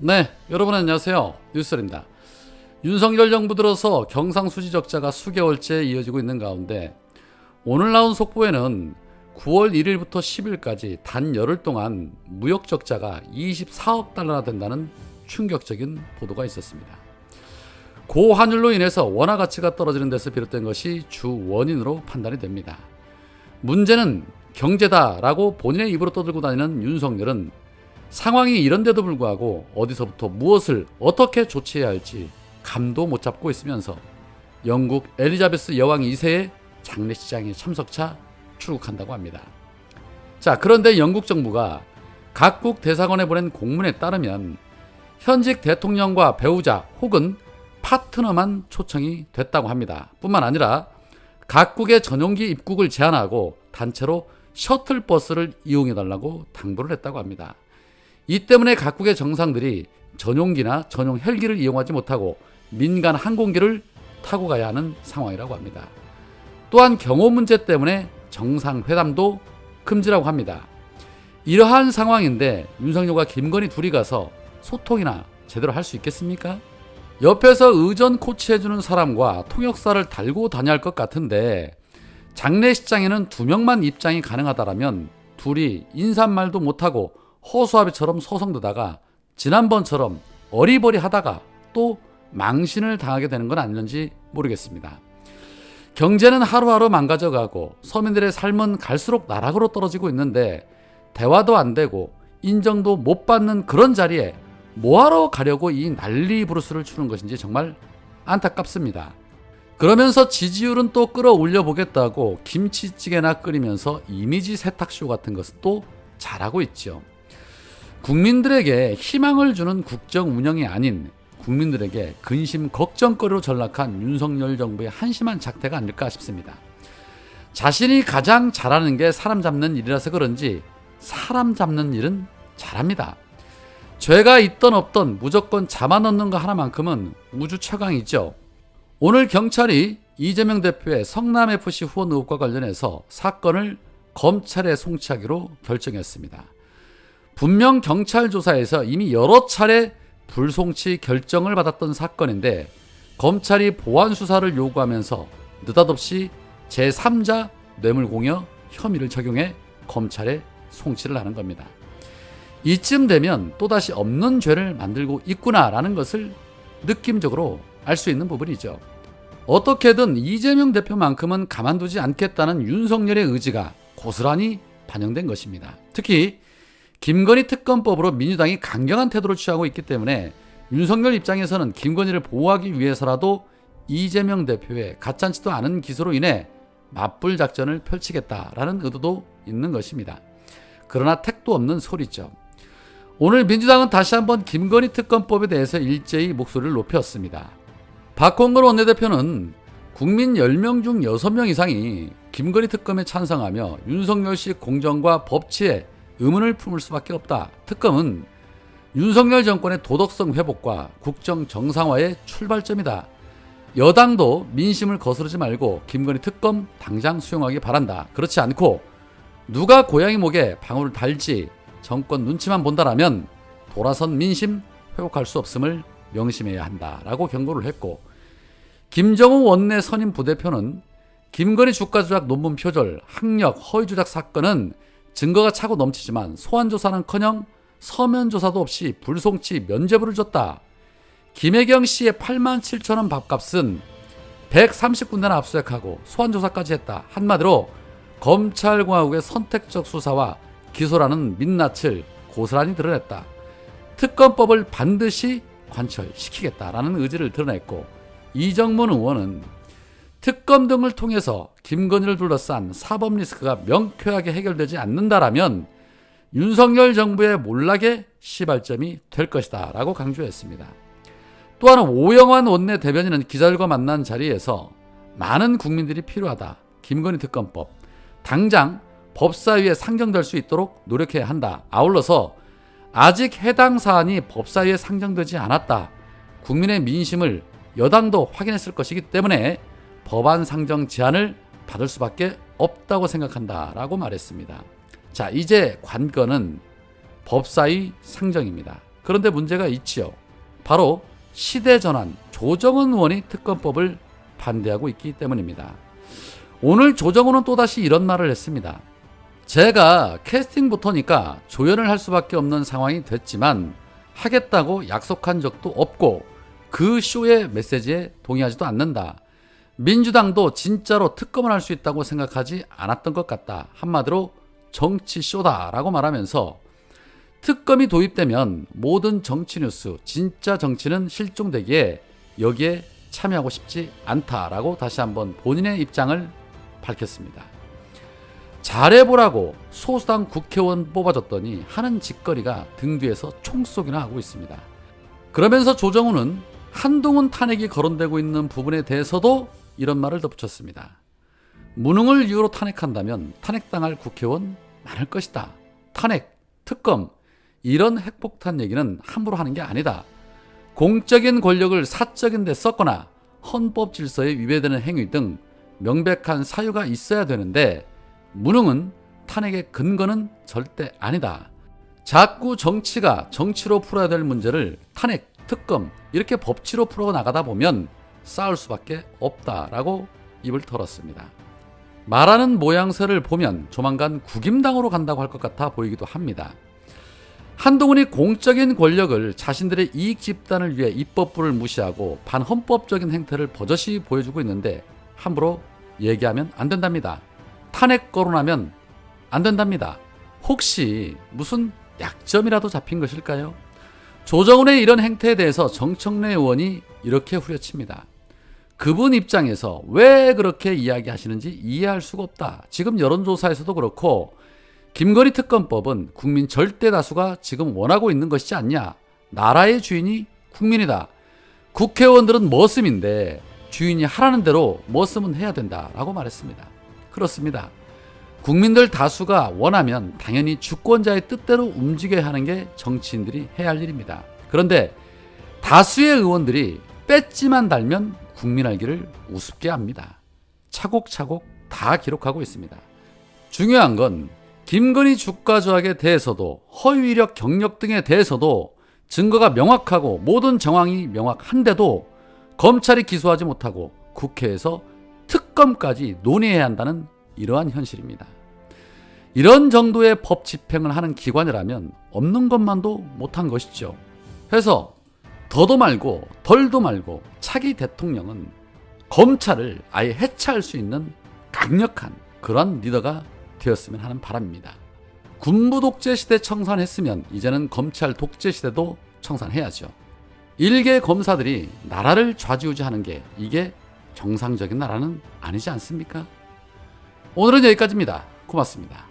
네, 여러분 안녕하세요. 뉴스입니다. 윤석열 정부 들어서 경상수지 적자가 수개월째 이어지고 있는 가운데 오늘 나온 속보에는 9월 1일부터 10일까지 단 열흘 동안 무역 적자가 24억 달러나 된다는 충격적인 보도가 있었습니다. 고환율로 인해서 원화 가치가 떨어지는 데서 비롯된 것이 주 원인으로 판단이 됩니다. 문제는 경제다라고 본인의 입으로 떠들고 다니는 윤석열은 상황이 이런데도 불구하고 어디서부터 무엇을 어떻게 조치해야 할지 감도 못 잡고 있으면서 영국 엘리자베스 여왕 2세의 장례식장에 참석차 출국한다고 합니다. 자, 그런데 영국 정부가 각국 대사관에 보낸 공문에 따르면 현직 대통령과 배우자 혹은 파트너만 초청이 됐다고 합니다. 뿐만 아니라 각국의 전용기 입국을 제한하고 단체로 셔틀버스를 이용해달라고 당부를 했다고 합니다. 이 때문에 각국의 정상들이 전용기나 전용 헬기를 이용하지 못하고 민간 항공기를 타고 가야 하는 상황이라고 합니다. 또한 경호 문제 때문에 정상회담도 금지라고 합니다. 이러한 상황인데 윤석열과 김건희 둘이 가서 소통이나 제대로 할 수 있겠습니까? 옆에서 의전 코치해주는 사람과 통역사를 달고 다녀야 할 것 같은데 장례식장에는 두 명만 입장이 가능하다라면 둘이 인사말도 못하고 허수아비처럼 서성대다가 지난번처럼 어리버리 하다가 또 망신을 당하게 되는 건 아닌지 모르겠습니다. 경제는 하루하루 망가져가고 서민들의 삶은 갈수록 나락으로 떨어지고 있는데 대화도 안 되고 인정도 못 받는 그런 자리에 뭐하러 가려고 이 난리 부르스를 추는 것인지 정말 안타깝습니다. 그러면서 지지율은 또 끌어올려 보겠다고 김치찌개나 끓이면서 이미지 세탁쇼 같은 것을 또 잘하고 있죠. 국민들에게 희망을 주는 국정 운영이 아닌 국민들에게 근심 걱정거리로 전락한 윤석열 정부의 한심한 작태가 아닐까 싶습니다. 자신이 가장 잘하는 게 사람 잡는 일이라서 그런지 사람 잡는 일은 잘합니다. 죄가 있던 없던 무조건 잡아넣는 거 하나만큼은 우주 최강이죠. 오늘 경찰이 이재명 대표의 성남FC 후원 의혹과 관련해서 사건을 검찰에 송치하기로 결정했습니다. 분명 경찰 조사에서 이미 여러 차례 불송치 결정을 받았던 사건인데 검찰이 보안 수사를 요구하면서 느닷없이 제3자 뇌물공여 혐의를 적용해 검찰에 송치를 하는 겁니다. 이쯤 되면 또다시 없는 죄를 만들고 있구나라는 것을 느낌적으로 알 수 있는 부분이죠. 어떻게든 이재명 대표만큼은 가만두지 않겠다는 윤석열의 의지가 고스란히 반영된 것입니다. 특히 김건희 특검법으로 민주당이 강경한 태도를 취하고 있기 때문에 윤석열 입장에서는 김건희를 보호하기 위해서라도 이재명 대표의 가짜지도 않은 기소로 인해 맞불 작전을 펼치겠다라는 의도도 있는 것입니다. 그러나 택도 없는 소리죠. 오늘 민주당은 다시 한번 김건희 특검법에 대해서 일제히 목소리를 높였습니다. 박홍근 원내대표는 국민 10명 중 6명 이상이 김건희 특검에 찬성하며 윤석열 씨 공정과 법치에 의문을 품을 수밖에 없다. 특검은 윤석열 정권의 도덕성 회복과 국정 정상화의 출발점이다. 여당도 민심을 거스르지 말고 김건희 특검 당장 수용하기 바란다. 그렇지 않고 누가 고양이 목에 방울을 달지 정권 눈치만 본다라면 돌아선 민심 회복할 수 없음을 명심해야 한다라고 경고를 했고 김정우 원내 선임 부대표는 김건희 주가 조작 논문 표절, 학력, 허위 조작 사건은 증거가 차고 넘치지만 소환 조사는커녕 서면 조사도 없이 불송치 면죄부를 줬다. 김혜경 씨의 8만 7천 원 밥값은 130군데나 압수수색하고 소환 조사까지 했다. 한마디로 검찰공화국의 선택적 수사와 기소라는 민낯을 고스란히 드러냈다. 특검법을 반드시 관철시키겠다라는 의지를 드러냈고 이정문 의원은 특검 등을 통해서 김건희를 둘러싼 사법 리스크가 명쾌하게 해결되지 않는다라면 윤석열 정부의 몰락의 시발점이 될 것이다 라고 강조했습니다. 또한 오영환 원내 대변인은 기자들과 만난 자리에서 많은 국민들이 필요하다. 김건희 특검법. 당장 법사위에 상정될 수 있도록 노력해야 한다. 아울러서 아직 해당 사안이 법사위에 상정되지 않았다. 국민의 민심을 여당도 확인했을 것이기 때문에 법안 상정 제안을 받을 수밖에 없다고 생각한다라고 말했습니다. 자, 이제 관건은 법사위 상정입니다. 그런데 문제가 있지요. 바로 시대 전환 조정은 의원이 특검법을 반대하고 있기 때문입니다. 오늘 조정훈은 또다시 이런 말을 했습니다. 제가 캐스팅부터니까 조연을 할 수밖에 없는 상황이 됐지만 하겠다고 약속한 적도 없고 그 쇼의 메시지에 동의하지도 않는다. 민주당도 진짜로 특검을 할 수 있다고 생각하지 않았던 것 같다. 한마디로 정치 쇼다라고 말하면서 특검이 도입되면 모든 정치 뉴스, 진짜 정치는 실종되기에 여기에 참여하고 싶지 않다라고 다시 한번 본인의 입장을 밝혔습니다. 잘해보라고 소수당 국회의원 뽑아줬더니 하는 짓거리가 등 뒤에서 총쏘기나 하고 있습니다. 그러면서 조정우는 한동훈 탄핵이 거론되고 있는 부분에 대해서도 이런 말을 덧붙였습니다. 무능을 이유로 탄핵한다면 탄핵당할 국회의원 많을 것이다. 탄핵, 특검, 이런 핵폭탄 얘기는 함부로 하는 게 아니다. 공적인 권력을 사적인 데 썼거나 헌법 질서에 위배되는 행위 등 명백한 사유가 있어야 되는데 무능은 탄핵의 근거는 절대 아니다. 자꾸 정치가 정치로 풀어야 될 문제를 탄핵, 특검 이렇게 법치로 풀어 나가다 보면 싸울 수밖에 없다라고 입을 털었습니다. 말하는 모양새를 보면 조만간 국임당으로 간다고 할 것 같아 보이기도 합니다. 한동훈이 공적인 권력을 자신들의 이익 집단을 위해 입법부를 무시하고 반헌법적인 행태를 버젓이 보여주고 있는데 함부로 얘기하면 안 된답니다. 탄핵 거론하면 안 된답니다. 혹시 무슨 약점이라도 잡힌 것일까요? 조정훈의 이런 행태에 대해서 정청래 의원이 이렇게 후려칩니다. 그분 입장에서 왜 그렇게 이야기하시는지 이해할 수가 없다. 지금 여론조사에서도 그렇고 김건희 특검법은 국민 절대 다수가 지금 원하고 있는 것이지 않냐. 나라의 주인이 국민이다. 국회의원들은 머슴인데 주인이 하라는 대로 머슴은 해야 된다라고 말했습니다. 그렇습니다. 국민들 다수가 원하면 당연히 주권자의 뜻대로 움직여야 하는 게 정치인들이 해야 할 일입니다. 그런데 다수의 의원들이 배지만 달면 국민 알기를 우습게 합니다. 차곡차곡 다 기록하고 있습니다. 중요한 건 김건희 주가 조작에 대해서도 허위 이력 경력 등에 대해서도 증거가 명확하고 모든 정황이 명확한데도 검찰이 기소하지 못하고 국회에서 특검까지 논의해야 한다는 이러한 현실입니다. 이런 정도의 법 집행을 하는 기관이라면 없는 것만도 못한 것이죠. 그래서 더도 말고 덜도 말고 차기 대통령은 검찰을 아예 해체할 수 있는 강력한 그런 리더가 되었으면 하는 바람입니다. 군부 독재 시대 청산했으면 이제는 검찰 독재 시대도 청산해야죠. 일개 검사들이 나라를 좌지우지하는 게 이게 정상적인 나라는 아니지 않습니까? 오늘은 여기까지입니다. 고맙습니다.